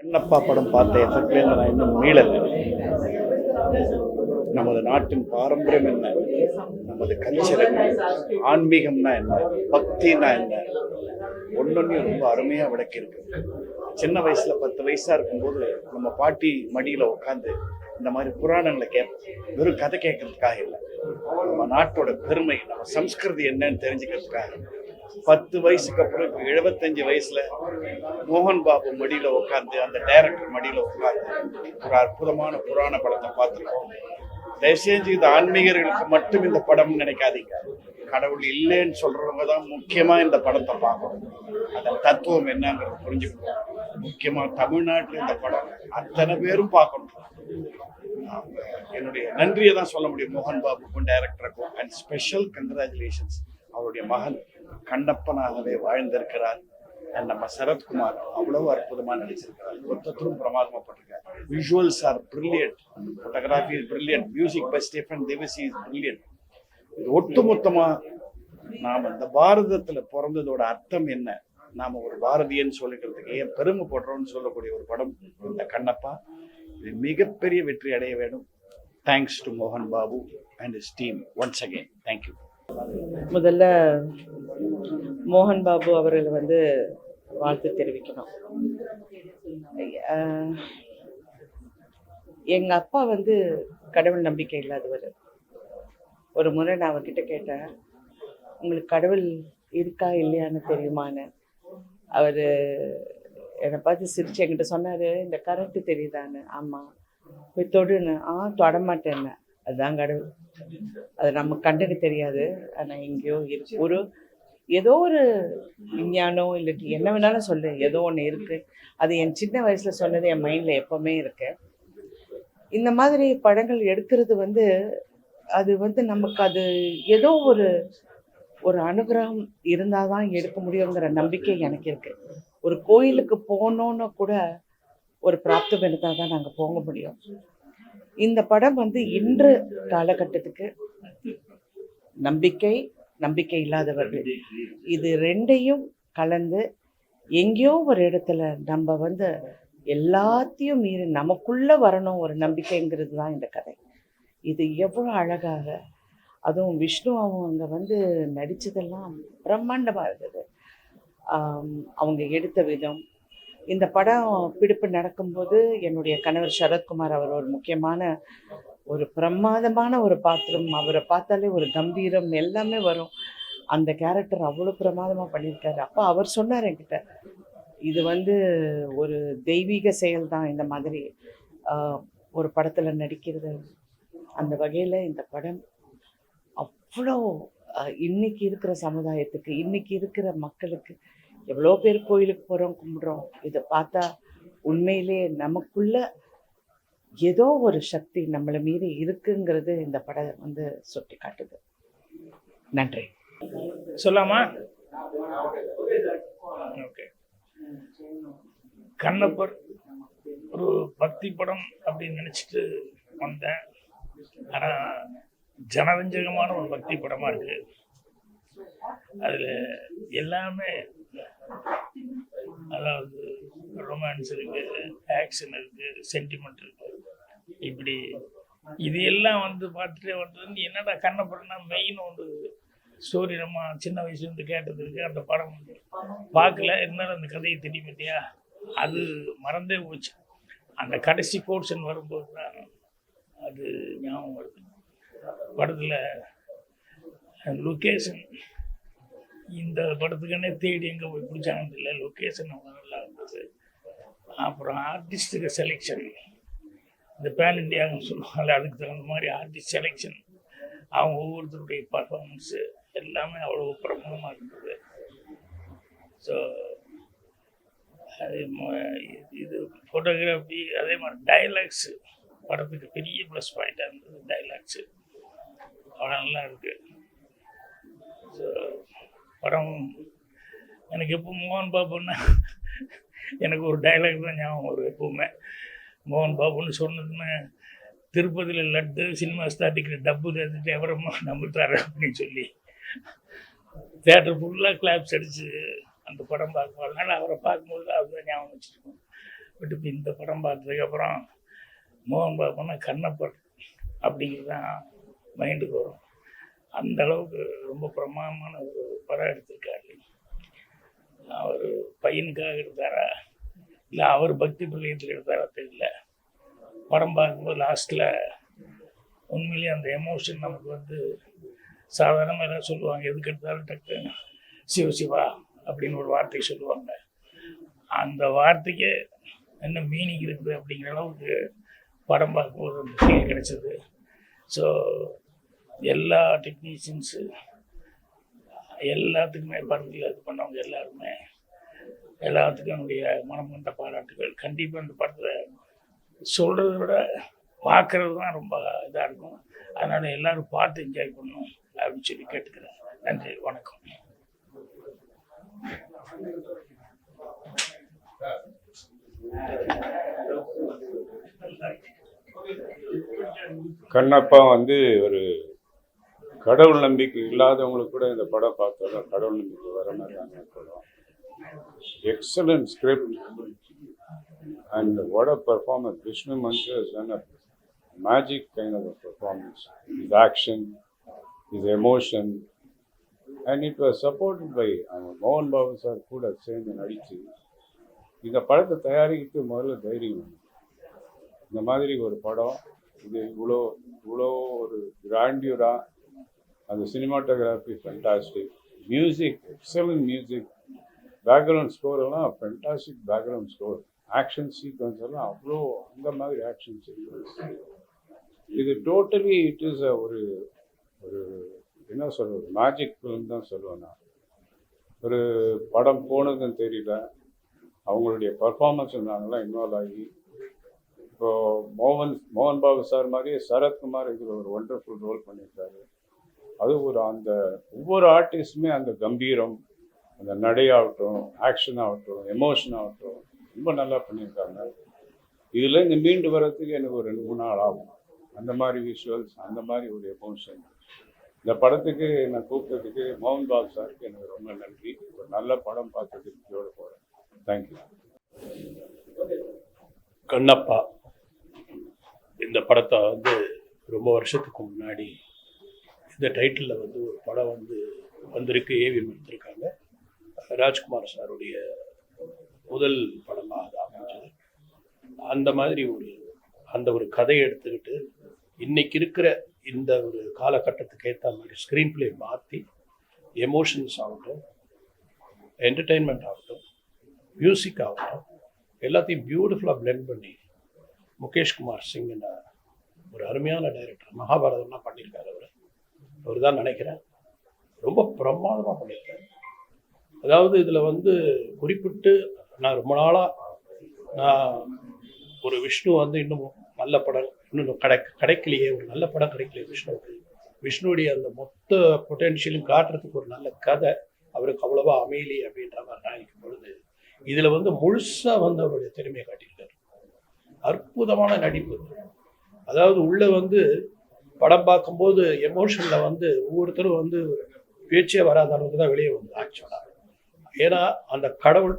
கண்ணப்பா படம் பார்த்த எஃபெக்ட்லேருந்து நான் இன்னும் மீளலை. நமது நாட்டின் பாரம்பரியம் என்ன? நமது கல்ச்சர் என்ன? ஆன்மீகம்னா என்ன? பக்தினா என்ன? ஒன்னொன்னையும் ரொம்ப அருமையாக விளக்கியிருக்கு. சின்ன வயசில் பத்து வயசாக இருக்கும்போது நம்ம பாட்டி மடியில் உட்காந்து இந்த மாதிரி புராணங்களை கேட்போம் வெறும் கதை கேட்கறதுக்காக இல்லை. நம்ம நாட்டோட பெருமை நம்ம சம்ஸ்கிருதி என்னன்னு தெரிஞ்சுக்கிறதுக்காக. பத்து வயசுக்கு அப்புறம் இப்போ எழுபத்தஞ்சு வயசுல மோகன் பாபு மடியில உட்காந்து அந்த டைரக்டர் மடியில உட்காந்து ஒரு அற்புதமான புராண படத்தை பார்த்துருக்கோம். தயவுசெஞ்சு இது ஆன்மீகர்களுக்கு மட்டும் இந்த படம் நினைக்காதீங்க. கடவுள் இல்லைன்னு சொல்றவங்க தான் முக்கியமா இந்த படத்தை பார்க்கணும். அதன் தத்துவம் என்னங்கிறத புரிஞ்சுக்கணும். முக்கியமா தமிழ்நாட்டில் இந்த படம் அத்தனை பேரும் பார்க்கணும். என்னுடைய நன்றியை தான் சொல்ல முடியும் மோகன் பாபுக்கும் டைரக்டருக்கும் அண்ட் ஸ்பெஷல் கங்க்ராச்சுலேஷன்ஸ் அவருடைய மகன் கண்டப்பனாகவே வாழ்ந்திருக்கிறார். நம்ம சரத்குமார் அவ்வளவு அற்புதமா நடிச்சிருக்கிறார். மொத்தத்திலும் பிரமாதமாப்பட்டிருக்கார் visuals are brilliant photography is brilliant music by Stephen Devassy is brilliant இது ஒட்டுமொத்தமா நாம் இந்த பாரதத்துல பிறந்ததோட அர்த்தம் என்ன? நாம ஒரு பாரதியன்னு சொல்லிக்கிறதுக்கு ஏன் பெருமைப்படுறோம்னு சொல்லக்கூடிய ஒரு படம் இந்த கண்ணப்பா. இது மிகப்பெரிய வெற்றி அடைய வேண்டும். தேங்க்ஸ் டு மோகன் Babu and is team once again thank you முதல்ல மோகன் பாபு அவர்களை வந்து வாழ்த்து தெரிவிக்கணும். எங்கள் அப்பா வந்து கடவுள் நம்பிக்கை இல்லாதவர். ஒரு முறை நான் அவர்கிட்ட கேட்டேன் உங்களுக்கு கடவுள் இருக்கா இல்லையான்னு தெரியுமான்னு? அவர் என்னை பார்த்து சிரிச்சு என்கிட்ட சொன்னார் இந்த கரண்ட்டு தெரியுதான்னு? ஆமாம் போய் தொடுன்னு. ஆ தொட மாட்டேன்னு. அதுதான் கடவுள். அது நம்ம கண்டுக்கு தெரியாது. ஆனால் எங்கேயோ இருக்கு. ஒரு ஏதோ ஒரு விஞ்ஞானம் இல்லாட்டி என்ன வேணாலும் சொல்லு. ஏதோ ஒன்று இருக்குது அது என் சின்ன வயசில் சொன்னது என் மைண்டில் எப்போவுமே இருக்கு. இந்த மாதிரி படங்கள் எடுக்கிறது வந்து அது வந்து நமக்கு அது ஏதோ ஒரு ஒரு அனுகிரகம் இருந்தால் தான் எடுக்க முடியுங்கிற நம்பிக்கை எனக்கு இருக்குது ஒரு கோயிலுக்கு போகணுன்னு கூட ஒரு பிராப்தம் இருந்தால் தான் நாங்கள் போக முடியும். இந்த படம் வந்து இன்று காலகட்டத்துக்கு நம்பிக்கை நம்பிக்கை இல்லாதவர்கள். இது ரெண்டையும் கலந்து எங்கேயோ ஒரு இடத்துல நம்ம வந்து எல்லாத்தையும் மீறி நமக்குள்ளே வரணும் ஒரு நம்பிக்கைங்கிறது தான் இந்த கதை. இது எவ்வளோ அழகாக அதுவும் விஷ்ணு அவங்க வந்து நடித்ததெல்லாம் பிரம்மாண்டமாக இருந்தது. அவங்க எடுத்த விதம் இந்த படம் பிடிப்பு நடக்கும்போது என்னுடைய கணவர் சரத்குமார் அவர் ஒரு முக்கியமான ஒரு பிரமாதமான ஒரு பாத்திரம். அவரை பார்த்தாலே ஒரு கம்பீரம் எல்லாமே வரும். அந்த கேரக்டர் அவ்வளோ பிரமாதமாக பண்ணியிருக்காரு. அப்போ அவர் சொன்னார் என்கிட்ட இது வந்து ஒரு தெய்வீக செயல் தான் இந்த மாதிரி ஒரு படத்தில் நடிக்கிறது. அந்த வகையில் இந்த படம் அவ்வளோ இன்னைக்கு இருக்கிற சமுதாயத்துக்கு இன்னைக்கு இருக்கிற மக்களுக்கு எவ்வளோ பேர் கோயிலுக்கு போகிறோம் கும்பிட்றோம். இதை பார்த்தா உண்மையிலே நமக்குள்ள ஏதோ ஒரு சக்தி நம்மளை மீறி இருக்குங்கிறது இந்த படம் வந்து சுட்டி காட்டுது. நன்றி. சொல்லாமா ஓகே. கண்ணப்பர் ஒரு பக்தி படம் அப்படின்னு நினச்சிட்டு வந்தேன். ஆனால் ஜனரஞ்சகமான ஒரு பக்தி படமாக இருக்குது அதில் எல்லாமே அதாவது ரொமான்ஸ் இருக்குது ஆக்ஷன் இருக்குது சென்டிமெண்ட் இருக்குது இப்படி இது எல்லாம் வந்து பார்த்துட்டே வந்து என்னடா கண்ணப்படனா மெயின் ஒன்று ஸ்டோரி நம்ம சின்ன வயசுலேருந்து கேட்டது இருக்கு அந்த படம் வந்து. பார்க்கல இருந்தாலும் அந்த கதையை தெரியும் இல்லையா? அது மறந்தே போச்சு. அந்த கடைசி போர்ஷன் வரும்போது தான் அது ஞாபகம் வருது. படத்தில் லொக்கேஷன் இந்த படத்துக்குன்னே தேடி எங்கே போய் பிடிச்சாங்கன்னு இல்லை லொக்கேஷன் அவ்வளோ நல்லா இருந்தது. அப்புறம் ஆர்டிஸ்ட்டுக்கு செலெக்ஷன் இந்த பேன் இண்டியான்னு சொல்லுவாங்கல்ல அதுக்கு தகுந்த மாதிரி ஆர்டிஸ்ட் செலெக்ஷன் அவங்க ஒவ்வொருத்தருடைய பர்ஃபார்மன்ஸு எல்லாமே அவ்வளோ பிரபலமாக இருந்தது. ஸோ அது இது ஃபோட்டோகிராஃபி அதே மாதிரி டைலாக்ஸு படத்துக்கு பெரிய ப்ளஸ் பாயிண்டாக இருந்தது டைலாக்ஸு அவ்வளோ நல்லா இருக்குது ஸோ படம் எனக்கு எப்போ மோகன் பாபுன்னா எனக்கு ஒரு டைலாக் தான் ஞாபகம் வரும் எப்பவுமே. மோகன் பாபுன்னு சொன்னதுன்னு திருப்பதியில் லட்டு சினிமா ஸ்டார்டிங்கில் டப்பு எடுத்துட்டு எவரமா நம்புத்தாரு அப்படின்னு சொல்லி. தேட்டர் ஃபுல்லாக கிளாப்ஸ் அடித்து அந்த படம் பார்க்கும் அதனால அவரை பார்க்கும்போது அதுதான் ஞாபகம் வச்சுருக்கோம். பட் இப்போ இந்த படம் பார்த்ததுக்கப்புறம் மோகன் பாபுன்னா கண்ணப்பர் அப்படிங்கிறது தான் மைண்டுக்கு வரும். அந்த அளவுக்கு ரொம்ப பிரமாதமான ஒரு படம் எடுத்திருக்காரு. அவர் பையனுக்காக எடுத்தாரா? இல்லை அவர் பக்தி பிள்ளையத்தில் எடுத்தாரா தெரியல. படம் பார்க்கும்போது லாஸ்ட்டில் உண்மையிலேயே அந்த எமோஷன் நமக்கு வந்து சாதாரணமாக என்ன சொல்லுவாங்க எதுக்கு எடுத்தாலும் டக்கு சிவ சிவா அப்படின்னு ஒரு வார்த்தை சொல்லுவாங்க. அந்த வார்த்தைக்கு என்ன மீனிங் இருக்குது அப்படிங்கிற அளவுக்கு படம் பார்க்கும்போது அந்த ஃபீல் கிடைச்சது. ஸோ எல்லா டெக்னீஷியன்ஸு எல்லாத்துக்குமே படத்தில் இது பண்ணவங்க எல்லாருமே எல்லாத்துக்கும் என்னுடைய மனம் கொண்ட பாராட்டுகள். கண்டிப்பாக இந்த படத்தில் சொல்கிறத விட பார்க்குறது தான் ரொம்ப இதாக இருக்கும். அதனால் எல்லாரும் பார்த்து என்ஜாய் பண்ணணும் அப்படின்னு சொல்லி கேட்டுக்கிறேன். நன்றி வணக்கம். கண்ணப்பா வந்து ஒரு கடவுள் நம்பிக்கை இல்லாதவங்களுக்கு கூட இந்த படம் பார்த்தா கடவுள் நம்பிக்கை வர மாதிரியான படம் excellent script and what a performance. Vishnu Manchu has done magic kind of of is performance. His action his emotion and it was மோகன் பாபு சார் கூட சேர்ந்து நடித்து இந்த படத்தை தயாரிக்கிட்டு முதல்ல தைரியம் இந்த மாதிரி ஒரு படம் இது இவ்வளோ இவ்வளோ ஒரு கிராண்டியூராக அந்த cinematography fantastic music excellent music background score எல்லாம் fantastic background score action sequence எல்லாம் அவ்வளோ அந்த மாதிரி ஆக்ஷன் சீக்வன்ஸ் இது டோட்டலி இட் இஸ் ஒரு ஒரு என்ன சொல்வது மேஜிக் ஃபிலிம் தான் சொல்லுவேன் நான். ஒரு படம் போனதுன்னு தெரியல. அவங்களுடைய பர்ஃபார்மன்ஸ் நாங்களாம் இன்வால்வ் ஆகி இப்போ மோகன் மோகன் பாபு சார் மாதிரியே சரத்குமார் இதில் ஒரு ஒண்டர்ஃபுல் ரோல் பண்ணியிருக்காரு. அது ஒரு அந்த ஒவ்வொரு ஆர்டிஸ்டுமே அந்த கம்பீரம் அந்த நடையாகட்டும் ஆக்ஷன் ஆகட்டும் எமோஷன் ஆகட்டும் ரொம்ப நல்லா பண்ணியிருக்காங்க. இதில் இந்த மீண்டு வர்றதுக்கு எனக்கு ஒரு ரெண்டு மூணு நாள் ஆகும். அந்த மாதிரி விஷுவல்ஸ் அந்த மாதிரி ஒரு எமோஷன் இந்த படத்துக்கு நான் கூப்பிட்டதுக்கு மோகன் பாபு சாருக்கு எனக்கு ரொம்ப நன்றி. ஒரு நல்ல படம் பார்த்து திருப்தியோடு போகிறேன் தேங்க்யூ கண்ணப்பா இந்த படத்தை வந்து ரொம்ப வருஷத்துக்கு முன்னாடி இந்த டைட்டிலில் வந்து ஒரு படம் வந்து வந்திருக்கு ஏவிஎம் எடுத்திருக்காங்க ராஜ்குமார் சாருடைய முதல் படமாக அது அமைஞ்சது. அந்த மாதிரி ஒரு அந்த ஒரு கதையை எடுத்துக்கிட்டு இன்னைக்கு இருக்கிற இந்த ஒரு காலகட்டத்துக்கு ஏற்ற மாதிரி ஸ்க்ரீன் பிளே மாற்றி எமோஷன்ஸ் ஆகட்டும் என்டர்டெயின்மெண்ட் ஆகட்டும் மியூசிக் ஆகட்டும் எல்லாத்தையும் பியூட்டிஃபுல்லாக பிளெண்ட் பண்ணி முகேஷ் குமார் ஒரு அருமையான டைரக்டர் மகாபாரதம்லாம் பண்ணியிருக்காரு அவர். அவர் தான் நினைக்கிறேன். ரொம்ப பிரமாதமாக பண்ணியிருக்காரு. அதாவது இதில் வந்து குறிப்பிட்டு நான் ரொம்ப நாளாக நான் ஒரு விஷ்ணு வந்து இன்னும் நல்ல படம் இன்னும் கடை கிடைக்கலையே ஒரு நல்ல படம் கிடைக்கலையே விஷ்ணுவுக்கு விஷ்ணுவுடைய அந்த மொத்த பொட்டென்ஷியலும் காட்டுறதுக்கு ஒரு நல்ல கதை. அவருக்கு அவ்வளவா அமையலி அப்படின்ற மாதிரி நினைக்கும் பொழுது இதில் வந்து முழுசாக வந்து அவருடைய திறமையை காட்டியிருக்காரு. அற்புதமான நடிப்பு. அதாவது உள்ளே வந்து படம் பார்க்கும்போது எமோஷனில் வந்து ஒவ்வொருத்தரும் வந்து பேச்சே வராத அளவுக்கு தான் வெளியே வந்து ஆக்சுவலாக ஏன்னா அந்த கடவுள்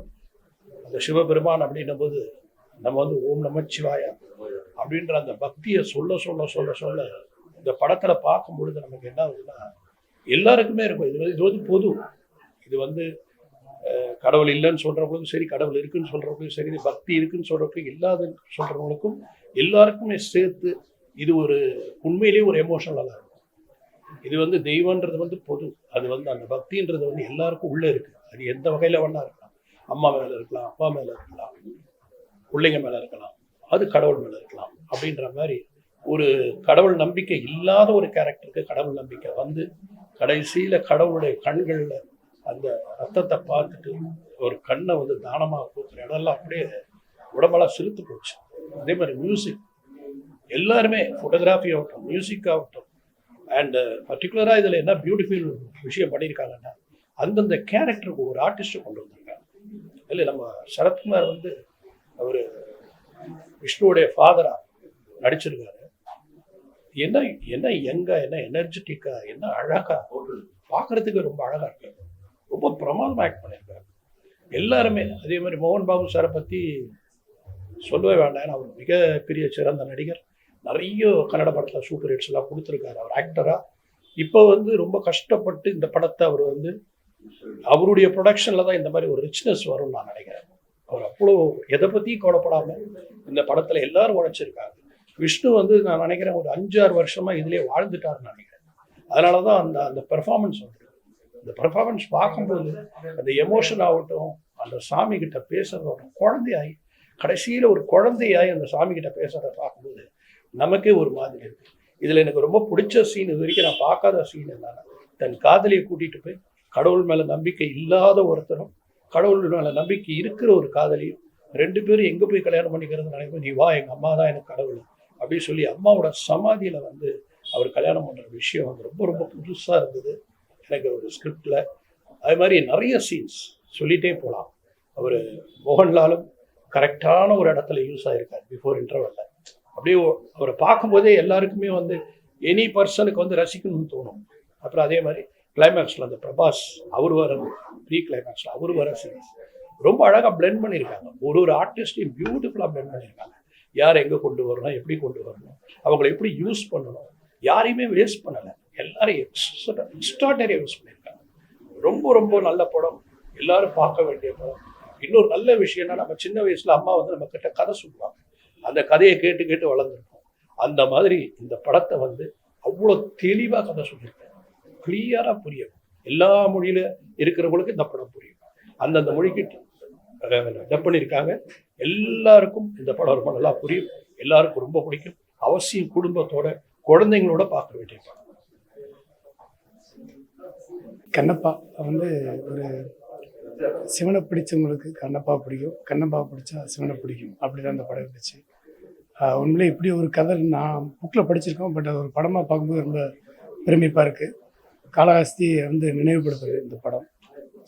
அந்த சிவபெருமான் அப்படின்னும் போது நம்ம வந்து ஓம் நமச்சிவாயா அப்படின்ற அந்த பக்தியை சொல்ல சொல்ல சொல்ல சொல்ல இந்த படத்தில் பார்க்கும் பொழுது நமக்கு என்ன ஆகுதுன்னா எல்லாருக்குமே இருக்கும். இது வந்து இது வந்து பொது. இது வந்து கடவுள் இல்லைன்னு சொல்கிறவங்களுக்கும் சரி கடவுள் இருக்குன்னு சொல்கிறவங்களுக்கும் சரி பக்தி இருக்குன்னு சொல்கிறவங்களுக்கும் இல்லாதுன்னு சொல்கிறவங்களுக்கும் எல்லாருக்குமே சேர்த்து இது ஒரு உண்மையிலேயே ஒரு எமோஷனலாக இருக்கும் இது வந்து தெய்வன்றது வந்து பொது. அது வந்து அந்த பக்தின்றது வந்து எல்லாருக்கும் உள்ளே இருக்குது அது எந்த வகையில் வேணா இருக்கலாம். அம்மா மேலே இருக்கலாம் அப்பா மேலே இருக்கலாம் பிள்ளைங்க மேலே இருக்கலாம் அது கடவுள் மேலே இருக்கலாம் அப்படின்ற மாதிரி ஒரு கடவுள் நம்பிக்கை இல்லாத ஒரு கேரக்டருக்கு கடவுள் நம்பிக்கை வந்து கடைசியில் கடவுளுடைய கண்களில் அந்த ரத்தத்தை பார்த்துட்டு ஒரு கண்ணை வந்து தானமாக கொடுக்குற இடம்லாம் அப்படியே உடம்பெல்லாம் சிரித்து போச்சு. அதே மாதிரி மியூசிக் எல்லாருமே ஃபோட்டோகிராஃபி ஆகட்டும் மியூசிக் ஆகட்டும். அண்டு பர்டிகுலராக இதில் என்ன பியூட்டிஃபுல் விஷயம் பண்ணியிருக்காங்கன்னா அந்தந்த கேரக்டருக்கு ஒரு ஆர்டிஸ்ட்டை கொண்டு வந்திருக்காங்க. இல்லை நம்ம சரத்குமார் வந்து அவர் விஷ்ணுவோடைய ஃபாதராக நடிச்சிருக்காரு. என்ன என்ன எங்கே என்ன எனர்ஜெட்டிக்காக என்ன அழகா பார்க்கறதுக்கு ரொம்ப அழகாக இருக்கு. ரொம்ப பிரமாதமாக ஆக்ட் பண்ணியிருக்காரு எல்லாருமே அதே மாதிரி மோகன் பாபு சாரை பற்றி சொல்லவே வேண்டாம். ஏன்னா அவர் மிகப்பெரிய சிறந்த நடிகர். நிறைய கன்னட படத்தில் சூப்பர் ரேட்ஸ் எல்லாம் கொடுத்துருக்காரு. அவர் ஆக்டராக இப்போ வந்து ரொம்ப கஷ்டப்பட்டு இந்த படத்தை அவர் வந்து அவருடைய ப்ரொடக்ஷனில் தான் இந்த மாதிரி ஒரு ரிச்னஸ் வரும்னு நான் நினைக்கிறேன். அவர் அவ்வளோ எதை பற்றியும் கவலைப்படாமல் இந்த படத்தில் எல்லாரும் உழைச்சிருக்காங்க. விஷ்ணு வந்து நான் நினைக்கிறேன் ஒரு அஞ்சாறு வருஷமாக இதிலே வாழ்ந்துட்டாருன்னு நினைக்கிறேன். அதனால தான் அந்த அந்த பெர்ஃபார்மன்ஸ் வந்து இந்த பெர்ஃபார்மன்ஸ் பார்க்கும்போது அந்த எமோஷன் ஆகட்டும் அந்த சாமி கிட்ட பேசுறதோட குழந்தையாகி கடைசியில் ஒரு குழந்தையாகி அந்த சாமி கிட்ட பேசுறத பார்க்கும்போது நமக்கே ஒரு மாதிரி இருக்கு. இதில் எனக்கு ரொம்ப பிடிச்ச சீன் இது வரைக்கும் நான் பார்க்காத சீன் என்னன்னா தன் காதலியை கூட்டிட்டு போய் கடவுள் மேலே நம்பிக்கை இல்லாத ஒருத்தரும் கடவுள் மேலே நம்பிக்கை இருக்கிற ஒரு காதலியும் ரெண்டு பேரும் எங்கே போய் கல்யாணம் பண்ணிக்கிறது நினைக்கும் நீ வா எங்கள் அம்மா தான் எனக்கு கடவுள். அப்படின்னு சொல்லி அம்மாவோட சமாதியில் வந்து அவர் கல்யாணம் பண்ணுற விஷயம் வந்து ரொம்ப ரொம்ப புதுசாக இருந்தது. எனக்கு ஒரு ஸ்கிரிப்டில் அது மாதிரி நிறைய சீன்ஸ் சொல்லிட்டே போகலாம் அவர் மோகன்லாலும் கரெக்டான ஒரு இடத்துல யூஸ் ஆகிருக்கார் பிஃபோர் இன்டர்வலில் அப்படியே அவரை பார்க்கும்போதே எல்லாருக்குமே வந்து எனி பர்சனுக்கு வந்து ரசிக்கணும்னு தோணும். அப்புறம் அதே மாதிரி கிளைமேக்ஸில் அந்த பிரபாஸ் அவர் வர ப்ரீ கிளைமேக்ஸில் அவர் வர சீன்ஸ் ரொம்ப அழகாக பிளெண்ட் பண்ணியிருக்காங்க. ஒரு ஒரு ஆர்டிஸ்டையும் பியூட்டிஃபுல்லாக பிளெண்ட் பண்ணியிருக்காங்க. யார் எங்கே கொண்டு வரணும் எப்படி கொண்டு வரணும் அவங்களை எப்படி யூஸ் பண்ணணும் யாரையுமே வேஸ்ட் பண்ணலை. எல்லாரும் எக்ஸ்ட்ரா எக்ஸ்ட்ராடரியாக யூஸ் பண்ணியிருக்காங்க. ரொம்ப ரொம்ப நல்ல படம். எல்லாரும் பார்க்க வேண்டிய படம். இன்னொரு நல்ல விஷயம்னா நம்ம சின்ன வயசில் அம்மா வந்து நம்ம கிட்ட கதை சொல்லுவாங்க. அந்த கதையை கேட்டு கேட்டு வளர்ந்துருக்கோம். அந்த மாதிரி இந்த படத்தை வந்து அவ்வளோ தெளிவாக கதை சொல்லியிருக்கேன் கிளியராக புரியும். எல்லா மொழியில இருக்கிறவங்களுக்கு இந்த படம் புரியும். அந்தந்த மொழிக்கு டப் பண்ணியிருக்காங்க. எல்லாருக்கும் இந்த படம் ரொம்ப நல்லா புரியும். எல்லாருக்கும் ரொம்ப பிடிக்கும். அவசியம் குடும்பத்தோட குழந்தைங்களோட பார்க்க வேண்டிய படம். கண்ணப்பா வந்து ஒரு சிவனை பிடிச்சவங்களுக்கு கண்ணப்பா பிடிக்கும். கண்ணப்பா பிடிச்சா சிவனை பிடிக்கும். அப்படி தான் அந்த படம் இருந்துச்சு. உண்மையிலே இப்படி ஒரு கதை நான் புக்கில் படிச்சிருக்கோம் பட் அது ஒரு படமாக பார்க்கும்போது ரொம்ப பெருமைப்பாக இருக்குது காளஹஸ்தியை வந்து நினைவுபடுத்துது இந்த படம்.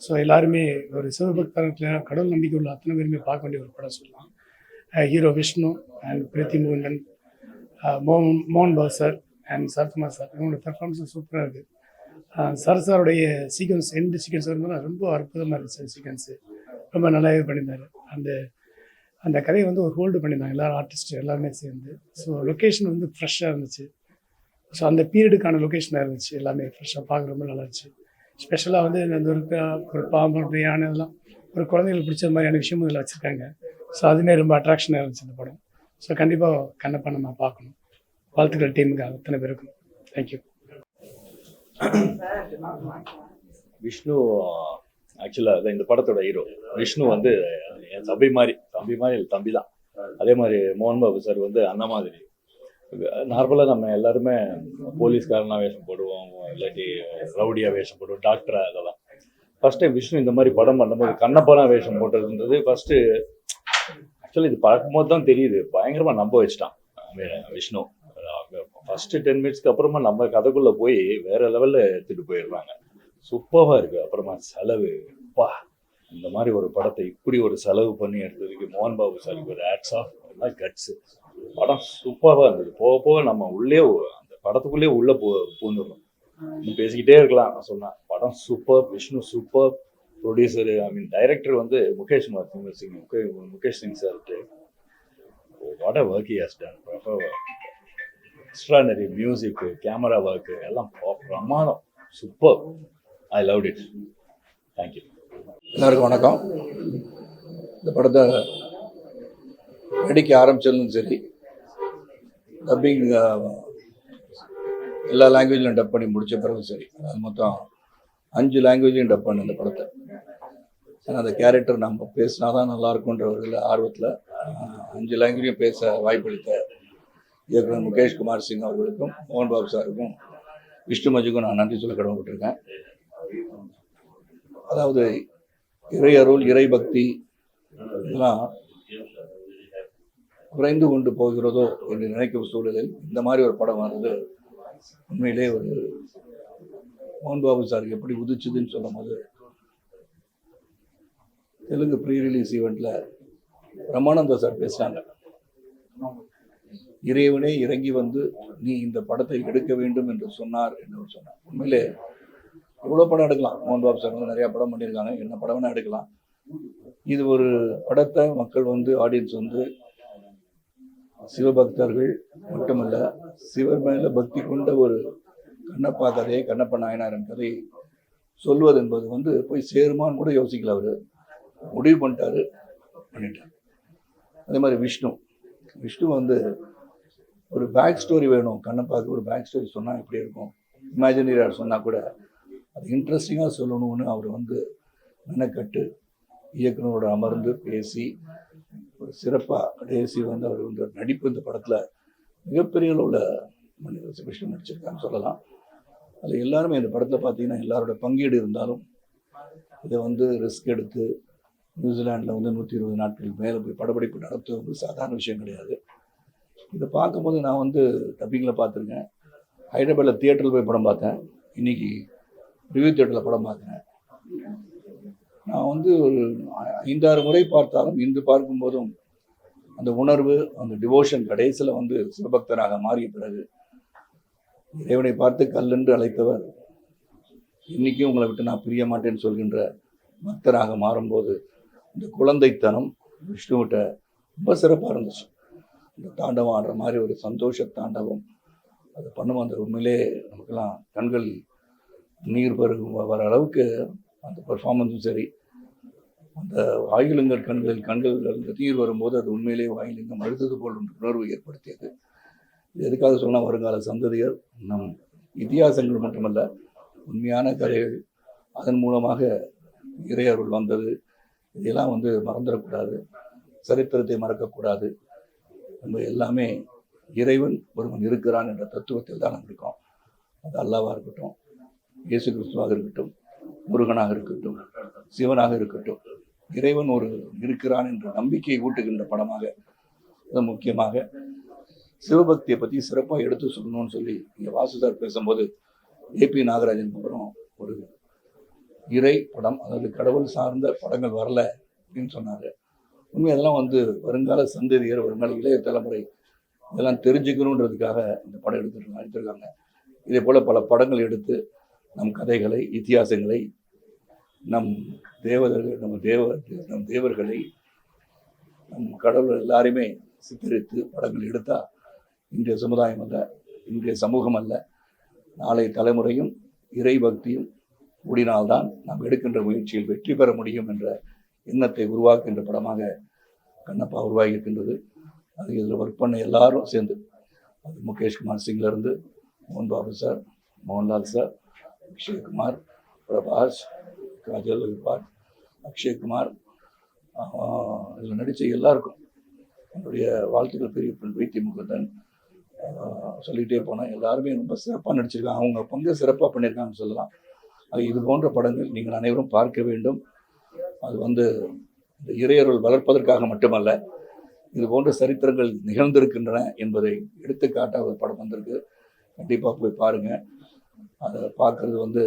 ஸோ எல்லாருமே ஒரு சிவபக்தர்கள் கடவுள் நம்பிக்கை உள்ள அத்தனை பேருமே பார்க்க வேண்டிய ஒரு படம் சொல்லலாம். ஹீரோ விஷ்ணு அண்ட் பிரீத்தி முகுந்தன் மோகன் மோகன் Babu sir and Sarathkumar sir இவங்களோட பெர்ஃபார்மன்ஸ் சூப்பராக இருக்குது சர் சாருடைய சீக்வன்ஸ் எண்டு சீக்வன்ஸ் வரும்போது ரொம்ப அற்புதமாக இருந்துச்சு சீக்வன்ஸு ரொம்ப நல்லாவே பண்ணியிருந்தார். அந்த அந்த கதையை வந்து ஒரு ஹோல்டு பண்ணியிருந்தாங்க எல்லாரும் ஆர்டிஸ்ட் எல்லாருமே சேர்ந்து. ஸோ லொக்கேஷன் வந்து ஃப்ரெஷ்ஷாக இருந்துச்சு. ஸோ அந்த பீரியடுக்கான லொக்கேஷனாக இருந்துச்சு. எல்லாமே ஃப்ரெஷ்ஷாக பார்க்க ரொம்ப நல்லா இருந்துச்சு. ஸ்பெஷலாக வந்து இந்த ஒரு ஒரு பாம்பு ஒரு யானை இதெல்லாம் ஒரு குழந்தைங்களுக்கு பிடிச்ச மாதிரியான விஷயமும் இதில் வச்சுருக்காங்க. ஸோ அதுவுமே ரொம்ப அட்ராக்ஷனாக இருந்துச்சு இந்த படம். ஸோ கண்டிப்பாக கண்ணப்பா நம்ம பார்க்கணும். வாழ்த்துக்கள் டீமுக்கு அத்தனை பேருக்கும். தேங்க்யூ விஷ்ணு ஆக்சுவலாக இந்த படத்தோட ஹீரோ விஷ்ணு வந்து என் தம்பி மாதிரி. தம்பி மாதிரி இல்ல, தம்பி தான். அதே மாதிரி மோகன் பாபு சார் வந்து அந்த மாதிரி. நார்மலாக நம்ம எல்லாருமே போலீஸ்காரனா வேஷம் போடுவோம் இல்லாட்டி ரவுடியாக வேஷம் போடுவோம் டாக்டரா அதெல்லாம். ஃபர்ஸ்ட் டைம் விஷ்ணு இந்த மாதிரி படம் பண்ணும்போது கண்ணப்பனா வேஷம் போட்டதுன்றது ஃபர்ஸ்ட் ஆக்சுவலி இது பார்க்கும்போது தான் தெரியுது. பயங்கரமாக நம்ப வச்சுட்டான் விஷ்ணு. ஃபர்ஸ்ட் டென் மினிட்ஸ்க்கு அப்புறமா நம்ம கதைக்குள்ளே போய் வேற லெவல்ல எடுத்துட்டு போயிடுறாங்க. சூப்பராக இருக்கு. அப்புறமா செலவு. பா இந்த மாதிரி ஒரு படத்தை இப்படி ஒரு செலவு பண்ணி எடுத்ததுக்கு மோகன் பாபு சாருக்கு ஒரு ஆட்ஸ் ஆஃப் எல்லாம் கட்ஸு படம் சூப்பராக இருந்தது. போக போக நம்ம உள்ளே அந்த படத்துக்குள்ளே உள்ளே போ பூந்துடுறோம் இன்னும் பேசிக்கிட்டே இருக்கலாம். நான் சொன்னேன் படம் super Vishnu super producer I mean director வந்து முகேஷ் குமார் சிங் முகே Mukesh Singh chart what a work has done extraordinary music camera work எல்லாம் பிரமாதம். Super I love it thank you எல்லாருக்கும் வணக்கம். இந்த படத்தை நடிக்க ஆரம்பிச்சதும் சரி டப்பிங் எல்லா லாங்குவேஜ்லையும் டப் பண்ணி முடித்த பிறகு சரி அது மொத்தம் அஞ்சு லாங்குவேஜ்லையும் டப் பண்ண இந்த படத்தை. ஏன்னா அந்த கேரக்டர் நம்ம பேசினா தான் நல்லா ஒரு ஆர்வத்தில் அஞ்சு லாங்குவேஜையும் பேச வாய்ப்பளித்த இயக்குனர் முகேஷ் குமார் சிங் அவர்களுக்கும் மோகன் பாபு சாருக்கும் விஷ்ணு மஜுக்கும் நான் நன்றி சொல்ல கடமைப்பட்டிருக்கேன். அதாவது இறை அருள் இறை பக்தி இதெல்லாம் குறைந்து கொண்டு போகிறதோ என்று நினைக்கும் சூழலில் இந்த மாதிரி ஒரு படம் வர்றது உண்மையிலே ஒரு மோகன் பாபு சார் எப்படி உதிச்சுதுன்னு சொல்லும் போது தெலுங்கு ப்ரீ ரிலீஸ் ஈவெண்ட்டில் பிரம்மானந்தா சார் பேசுகிறாங்க இறைவனே இறங்கி வந்து நீ இந்த படத்தை எடுக்க வேண்டும் என்று சொன்னார் என்று சொன்னார். உண்மையிலே எவ்வளோ படம் எடுக்கலாம். மோகன் பாபு சார் வந்து நிறைய படம் பண்ணியிருக்காங்க. என்ன படம் வேணா எடுக்கலாம். இது ஒரு படத்தை மக்கள் வந்து ஆடியன்ஸ் வந்து சிவபக்தர்கள் மட்டுமல்ல சிவர் மேல பக்தி கொண்ட ஒரு கண்ணப்பா கதையை கண்ணப்ப நாயனாரின் கதையை சொல்வது என்பது வந்து போய் சேருமான்னு கூட யோசிக்கல அவர். முடிவு பண்ணிட்டாரு. பண்ணிட்டார். அதே மாதிரி விஷ்ணு. விஷ்ணு வந்து ஒரு பேக் ஸ்டோரி வேணும். கண்ணப்பாவுக்கு ஒரு பேக் ஸ்டோரி சொன்னால் எப்படி இருக்கும். இமேஜினரியார் சொன்னால் கூட அது இன்ட்ரெஸ்டிங்காக சொல்லணும்னு அவர் வந்து மெனக்கட்டு இயக்குனரோட அமர்ந்து பேசி ஒரு சிறப்பாக கடைசி வந்து அவர் வந்து நடிப்பு இந்த படத்தில் மிகப்பெரிய அளவில் மனித விஷயம் நடிச்சிருக்கான்னு சொல்லலாம். அதில் எல்லாருமே இந்த படத்தில் பார்த்தீங்கன்னா எல்லாரோட பங்கீடு இருந்தாலும் இதை வந்து ரிஸ்க் எடுத்து நியூசிலாண்டில் வந்து நூற்றி இருபது நாட்கள் மேலே போய் படப்பிடிப்பு நடத்துவது வந்து சாதாரண விஷயம் கிடையாது. இதை பார்க்கும்போது நான் வந்து டப்பிங்கில் பார்த்துருக்கேன். ஹைதராபாத்தில் தியேட்டரில் போய் படம் பார்த்தேன். இன்னைக்கு ரிவ்யூ தேட்டரில் படம் பார்க்குறேன். நான் வந்து ஒரு ஐந்தாறு முறை பார்த்தாலும் இன்று பார்க்கும்போதும் அந்த உணர்வு அந்த டிவோஷன் கடைசியில் வந்து சிவபக்தராக மாறிய பிறகு இறைவனை பார்த்து கல்லென்று அழைத்தவர் இன்றைக்கும் உங்களை விட்டு நான் பிரிய மாட்டேன்னு சொல்கின்ற பக்தராக மாறும்போது இந்த குழந்தைத்தனம் விஷ்ணுவிட்ட ரொம்ப சிறப்பாக இருந்துச்சு. இந்த தாண்டவம் ஆடுற மாதிரி ஒரு சந்தோஷ தாண்டவம் அது பண்ணும் அந்த உண்மையிலே நமக்கெல்லாம் கண்கள் நீர் பருகு வர அளவுக்கு அந்த பர்ஃபார்மன்ஸும் சரி. அந்த வாயிலுங்கள் கண்களில் கண்கள் இருந்து நீர் வரும்போது அது உண்மையிலேயே வாயுலிங்கம் அழுத்தது போல் உணர்வு ஏற்படுத்தியது. இது எதுக்காக சொன்னால் வருங்கால சந்ததியர் நம் இத்தியாசங்கள் மட்டுமல்ல உண்மையான கதைகள் அதன் மூலமாக இறையருள் வந்தது. இதெல்லாம் வந்து மறந்துடக்கூடாது. சரித்திரத்தை மறக்கக்கூடாது. நம்ம எல்லாமே இறைவன் ஒருவன் இருக்கிறான் என்ற தத்துவத்தில் தான் நம்ம இருக்கோம். அது அல்லாவாக இருக்கட்டும். இயேசு கிறிஸ்துவாக இருக்கட்டும் முருகனாக இருக்கட்டும் சிவனாக இருக்கட்டும் இறைவன் ஒரு இருக்கிறான் என்ற நம்பிக்கையை ஊட்டுகின்ற படமாக முக்கியமாக சிவபக்தியை பற்றி சிறப்பாக எடுத்து சொல்லணும்னு சொல்லி இங்கே வாசுதார் பேசும்போது ஏபி நாகராஜன் அப்புறம் ஒரு இறை படம் அதாவது கடவுள் சார்ந்த படங்கள் வரல அப்படின்னு சொன்னார். உண்மை அதெல்லாம் வந்து வருங்கால சந்ததியர் வருங்கால இளைய தலைமுறை இதெல்லாம் தெரிஞ்சுக்கணுன்றதுக்காக இந்த படம் எடுத்துட்டு எடுத்திருக்காங்க இதே போல் பல படங்கள் எடுத்து நம் கதைகளை இத்தியாசங்களை நம் தேவதர்கள் நம்ம தேவ நம் தேவர்களை நம் கடவுள் எல்லாருமே சித்தரித்து படங்கள் எடுத்தால் இன்றைய சமுதாயம் அல்ல இன்றைய சமூகம் அல்ல. நாளை தலைமுறையும் இறை பக்தியும் கூடினால்தான் நாம் எடுக்கின்ற முயற்சியில் வெற்றி பெற முடியும் என்ற எண்ணத்தை உருவாக்குகின்ற படமாக கண்ணப்பா உருவாகி இருக்கின்றது அது இதில் ஒர்க் பண்ண எல்லாரும் சேர்ந்து அது முகேஷ்குமார் சிங்லேருந்து மோகன் பாபு சார் மோகன்லால் சார் அக்ஷய்குமார் பிரபாஸ் காஜல் விபாட் அக்ஷய்குமார் இதில் நடித்த எல்லாருக்கும் என்னுடைய வாழ்த்துக்கள் பெரிய பெண் வைத்திய முகுந்தன். சொல்லிகிட்டே போனேன் எல்லாருமே ரொம்ப சிறப்பாக நடிச்சிருக்காங்க. அவங்க பங்கு சிறப்பாக பண்ணியிருக்காங்கன்னு சொல்லலாம். அது இது போன்ற படங்கள் நீங்கள் அனைவரும் பார்க்க வேண்டும். அது வந்து இந்த இறையருள் வளர்ப்பதற்காக மட்டுமல்ல இது போன்ற சரித்திரங்கள் நிகழ்ந்திருக்கின்றன என்பதை எடுத்துக்காட்ட ஒரு படம் வந்திருக்கு. கண்டிப்பாக போய் பாருங்கள் அதை பார்க்குறது வந்து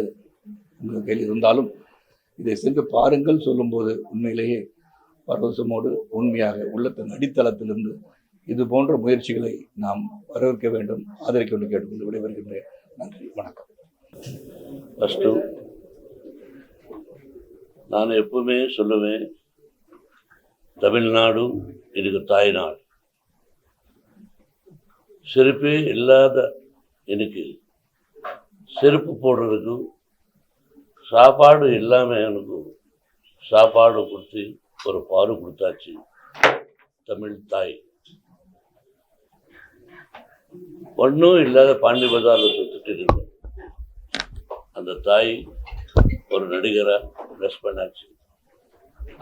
உங்கள் கையில் இருந்தாலும் இதை சென்று பாருங்கள் சொல்லும்போது உண்மையிலேயே பரவசமோடு உண்மையாக உள்ளத்தின் அடித்தளத்திலிருந்து இது போன்ற முயற்சிகளை நாம் வரவேற்க வேண்டும் ஆதரிக்க வேண்டும் கேட்டுக்கொண்டு விடைபெறுகின்றேன். நன்றி வணக்கம். ஃபஸ்ட்டு நான் எப்பவுமே சொல்லுவேன் தமிழ்நாடு எனக்கு தாய்நாடு. செருப்பே இல்லாத எனக்கு செருப்பு போடுறதுக்கு சாப்பாடு இல்லாமல் எனக்கு சாப்பாடு கொடுத்து ஒரு பாரு கொடுத்தாச்சு. தமிழ் தாய். ஒன்றும் இல்லாத பாண்டி பஜாரில் சுற்றிட்டு இருந்தேன். அந்த தாய் ஒரு நடிகராக ட்ரெஸ் பண்ணாச்சு.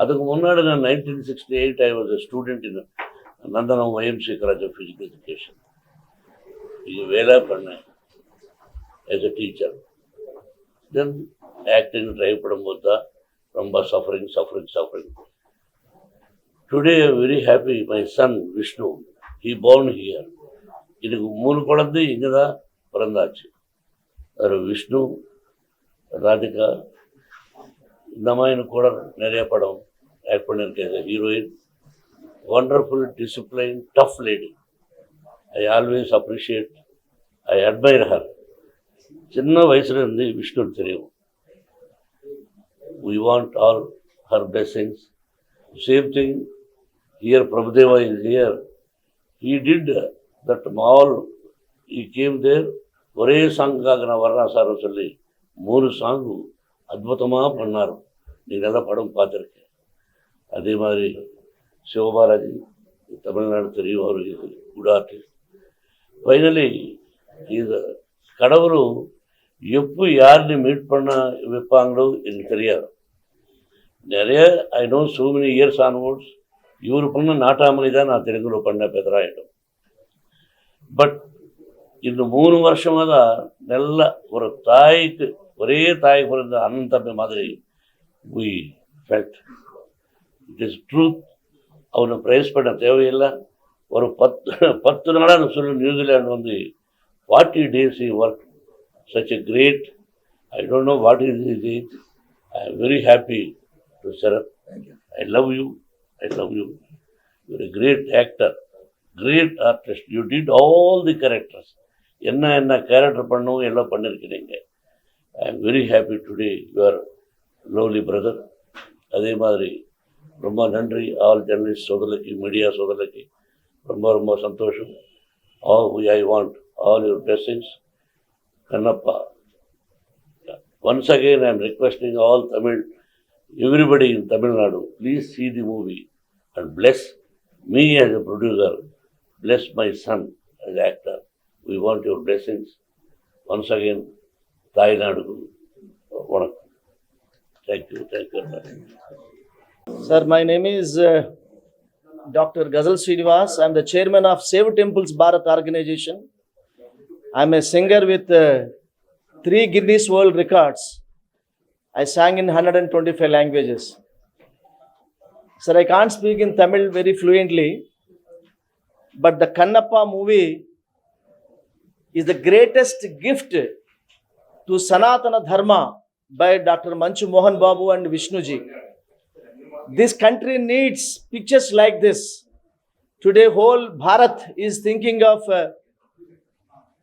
அதுக்கு முன்னாடி நான் nineteen sixty eight I was student in Nandanam YMCA college of physical education இது வேலை பண்ணேன். As a teacher then acting try பண்ணும்போது தான் ரொம்ப suffering suffering suffering today very happy my son Vishnu he born here எனக்கு மூணு குழந்தை இங்கே தான் பிறந்தாச்சு ஒரு விஷ்ணு ராதிகா இந்த மாதிரி கூட நிறைய படம் ஆக்ட் பண்ணியிருக்கேன் heroine wonderful discipline tough lady I always appreciate I admire her சின்ன வயசுல இருந்து விஷ்ணு தெரியும் we want all her blessings. Same thing here Prabhudeva is here he did that all he came there. ஒரே சாங்குக்காக நான் வர்றேன் சார் சொல்லி மூணு சாங்கு அற்புதமாக பண்ணார் நீங்கள் நல்லா படம் பார்த்துருக்கேன் அதே மாதிரி சிவபாலாஜி தமிழ்நாடு தெரியும் அவருக்கு குட் ஆர்டிஸ்ட் ஃபைனலி இது கடவுளும் எப்போ யாருன்னு மீட் பண்ண வைப்பாங்களோ எனக்கு தெரியாது நிறைய I know so many years onwards இவர் பண்ண நாட்டாமணி தான் நான் தெலுங்குல பண்ண பெதராயிடும் பட் இந்த மூணு வருஷமாக தான் நல்ல ஒரு தாய்க்கு ஒரே தாய் பிறந்த அண்ணன் தம்பி மாதிரி we felt it is truth அவனை ப்ரைஸ் பண்ண தேவையில்லை ஒரு பத்து பத்து நாளாக நான் சொல்லு நியூசிலாந்து வந்து forty days I work such a great I don't know what is is age I am very happy to Sarath I love you I love you you're a great actor great artist you did all the characters என்ன என்ன character பண்ணவும் எல்லாம் பண்ணியிருக்கிறீங்க I am very happy today your lovely brother அதே மாதிரி ரொம்ப நன்றி all journalist சோதரிக்கு மீடியா சோதரிக்கு ரொம்ப ரொம்ப சந்தோஷம். All I want all your blessings. Kannappa. Once again, I am requesting all Tamil, everybody in Tamil Nadu, please see the movie and bless me as a producer. Bless my son as actor. We want your blessings. Once again, Thai Nadu. Vanakkam. Thank you. Thank you. Sir, my name is uh, Dr. Ghazal Srinivas. I'm the chairman of Save Temples Bharat organization. I'm a singer with uh, three Guinness World Records. I sang in 125 languages. Sir, I can't speak in Tamil very fluently, but the Kannappa movie is the greatest gift to Sanatana Dharma by Dr. Manchu Mohan Babu and Vishnuji. this country needs pictures like this today whole bharat is thinking of uh,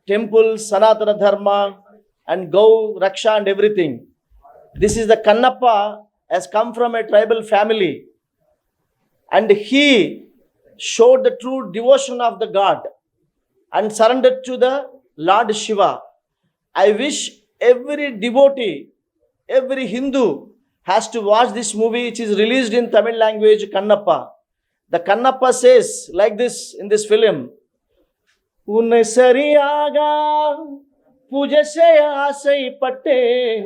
temple sanatana dharma and go raksha and everything. This is the kannappa has come from a tribal family. And he showed the true devotion of the god and surrendered to the lord shiva. I wish every devotee every hindu has to watch this movie which is released in Tamil language Kannappa. The Kannappa says like this in this film உன்னை சரியாக பூஜை செய்ய ஆசைப்பட்டேன்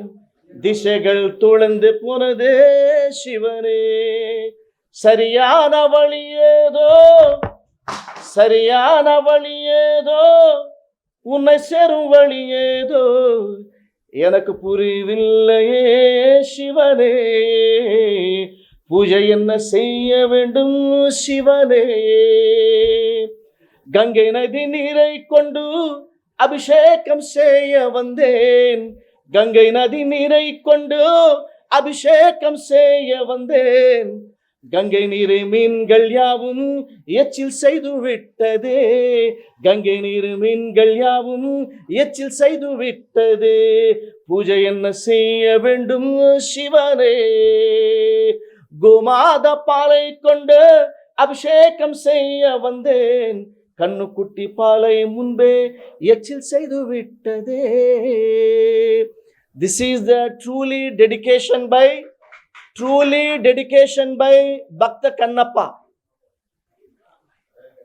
திசைகள் துளந்து போனது சிவனே. சரியான வழி ஏதோ சரியான வழி ஏதோ உன்னை சேரும் வழி ஏதோ எனக்கு புரியவில்லையே சிவனே. பூஜை என்ன செய்ய வேண்டும் சிவனே. கங்கை நதி நீரை கொண்டு அபிஷேகம் செய்ய வந்தேன். கங்கை நதி நீரை கொண்டு அபிஷேகம் செய்ய வந்தேன். கங்கை நீரை மீன்கள் யாவும் எச்சில் செய்து விட்டதே. கங்கை நீர் மீன்கள் யாவும் எச்சில் செய்து விட்டதே. பூஜை என்ன செய்ய வேண்டும் சிவனே. கோமாத பாலை கொண்டு அபிஷேகம் செய்ய வந்தேன். கண்ணுக்குட்டி பாலை முன்பே எச்சில் செய்து விட்டதே this is the truly dedication by truly dedication by Bhakta Kannappa.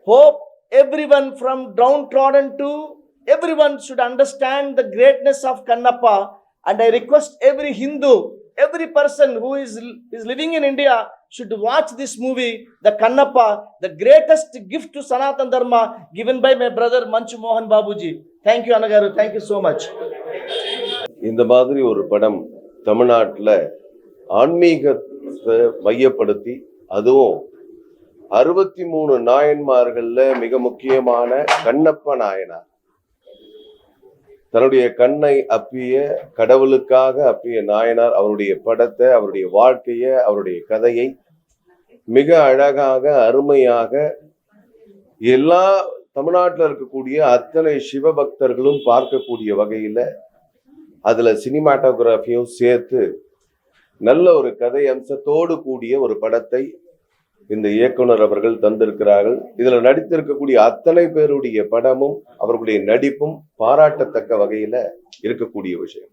Hope everyone from downtrodden to everyone should understand the greatness of Kannappa. And I request every Hindu, every person who is, is living in India should watch this movie, The Kannappa, the greatest gift to Sanatan Dharma given by my brother Manchu Mohan Babuji. Thank you, Anagaru. Thank you so much. இந்த மாதிரி ஒரு படம் தமிழ்நாட்டில் ஆன்மீகத்தை மையப்படுத்தி அதுவும் அறுபத்தி மூணு நாயன்மார்கள்ல மிக முக்கியமான கண்ணப்ப நாயனார் தன்னுடைய கண்ணை அப்பிய கடவுளுக்காக அப்பிய நாயனார் அவருடைய படத்தை அவருடைய வாழ்க்கைய அவருடைய கதையை மிக அழகாக அருமையாக எல்லா தமிழ்நாட்டில் இருக்கக்கூடிய அத்தனை சிவபக்தர்களும் பார்க்கக்கூடிய வகையில அதுல சினிமாட்டோகிராஃபியும் சேர்த்து நல்ல ஒரு கதை அம்சத்தோடு கூடிய ஒரு படத்தை இந்த இயக்குனர் அவர்கள் தந்திருக்கிறார்கள். இதுல நடித்திருக்கக்கூடிய அத்தனை பேருடைய படமும் அவர்களுடைய நடிப்பும் பாராட்டத்தக்க வகையில இருக்கக்கூடிய விஷயம்.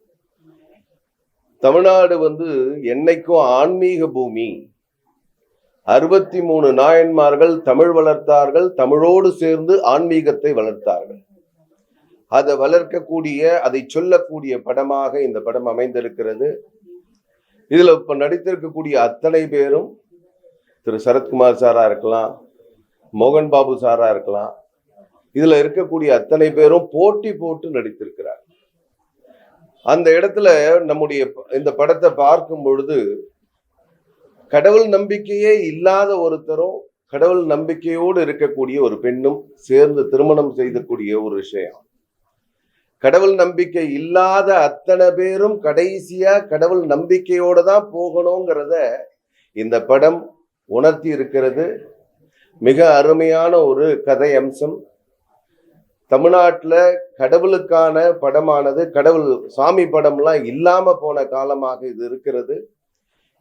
தமிழ்நாடு வந்து என்னைக்கும் ஆன்மீக பூமி. அறுபத்தி மூணு நாயன்மார்கள் தமிழ் வளர்த்தார்கள் தமிழோடு சேர்ந்து ஆன்மீகத்தை வளர்த்தார்கள். அதை வளர்க்கக்கூடிய அதை சொல்லக்கூடிய படமாக இந்த படம் அமைந்திருக்கிறது. இதுல இப்ப நடித்திருக்கக்கூடிய அத்தனை பேரும் திரு சரத்குமார் சாராக இருக்கலாம் மோகன் பாபு சாராக இருக்கலாம். இதில் இருக்கக்கூடிய அத்தனை பேரும் போட்டி போட்டு நடித்திருக்கிறார். அந்த இடத்துல நம்முடைய ப- இந்த படத்தை பார்க்கும் பொழுது கடவுள் நம்பிக்கையே இல்லாத ஒருத்தரும் கடவுள் நம்பிக்கையோடு இருக்கக்கூடிய ஒரு பெண்ணும் சேர்ந்து திருமணம் செய்தக்கூடிய ஒரு விஷயம். கடவுள் நம்பிக்கை இல்லாத அத்தனை பேரும் கடைசியா கடவுள் நம்பிக்கையோட தான் போகணுங்கிறத இந்த படம் உணர்த்தி இருக்கிறது. மிக அருமையான ஒரு கதை அம்சம். தமிழ்நாட்டில் கடவுளுக்கான படமானது கடவுள் சாமி படம்லாம் இல்லாமல் போன காலமாக இது இருக்கிறது.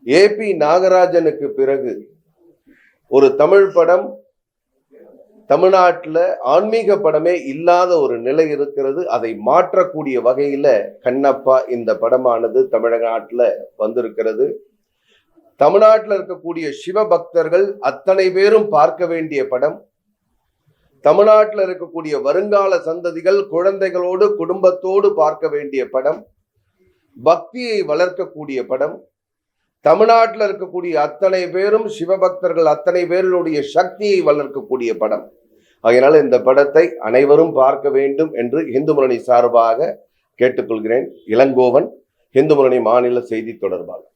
ஏபி நாகராஜனுக்கு பிறகு ஒரு தமிழ் படம் தமிழ்நாட்டில் ஆன்மீக படமே இல்லாத ஒரு நிலை இருக்கிறது. அதை மாற்றக்கூடிய வகையில் கண்ணப்பா இந்த படமானது தமிழ்நாட்டில் வந்திருக்கிறது. தமிழ்நாட்டில் இருக்கக்கூடிய சிவ பக்தர்கள் அத்தனை பேரும் பார்க்க வேண்டிய படம். தமிழ்நாட்டில் இருக்கக்கூடிய வருங்கால சந்ததிகள் குழந்தைகளோடு குடும்பத்தோடு பார்க்க வேண்டிய படம். பக்தியை வளர்க்கக்கூடிய படம். தமிழ்நாட்டில் இருக்கக்கூடிய அத்தனை பேரும் சிவபக்தர்கள் அத்தனை பேருடைய சக்தியை வளர்க்கக்கூடிய படம். அதனால இந்த படத்தை அனைவரும் பார்க்க வேண்டும் என்று இந்து முரணி சார்பாக கேட்டுக்கொள்கிறேன். இளங்கோவன் இந்து முரணி மாநில செய்தி தொடர்பாளர்.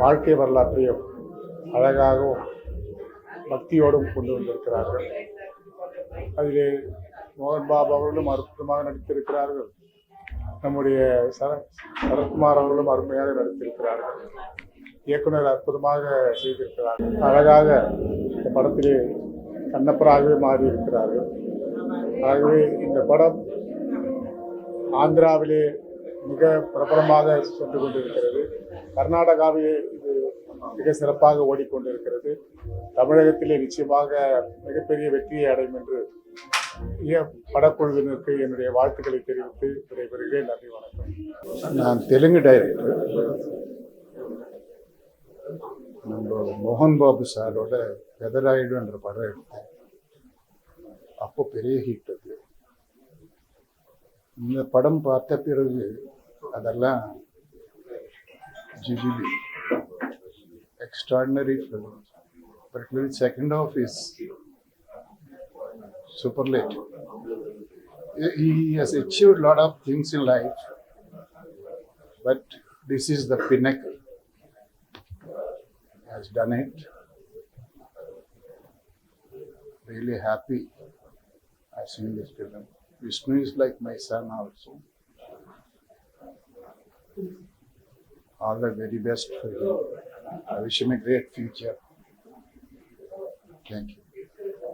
வாழ்க்கை வரலாற்றையும் அழகாகவும் பக்தியோடும் கொண்டு வந்திருக்கிறார்கள். அதிலே மோகன் பாபு அவர்களும் அற்புதமாக நடித்திருக்கிறார்கள். நம்முடைய சர சரத்குமார் அவர்களும் அருமையாக நடித்திருக்கிறார்கள். இயக்குனர் அற்புதமாக செய்திருக்கிறார்கள். அழகாக இந்த படத்திலே கண்ணப்பராகவே மாறி இருக்கிறார்கள் ஆகவே இந்த படம் ஆந்திராவிலே மிக பிரபலமாக சென்று கொண்டிருக்கிறது கர்நாடகாவில் இது மிக சிறப்பாக ஓடிக்கொண்டிருக்கிறது. தமிழகத்திலே நிச்சயமாக மிகப்பெரிய வெற்றியை அடையும் என்று இய- படக்குழுவினருக்கு என்னுடைய வாழ்த்துக்களை தெரிவித்து விடைபெறுகிறேன். நன்றி வணக்கம். நான் தெலுங்கு டைரக்டர். நம்ம மோகன் பாபு சாரோட கதராயுடுன்ற படம் எடுத்தேன். அப்போ பெரிய ஹிட் அது. இந்த படம் பார்த்த பிறகு அதெல்லாம் GGB extraordinary film but second half is superlative. He has achieved a lot of things in life, but this is the pinnacle. He has done it. Really happy I've seen this film. Vishnu is like my son also. All the very best for you. I wish him a great future. Thank you.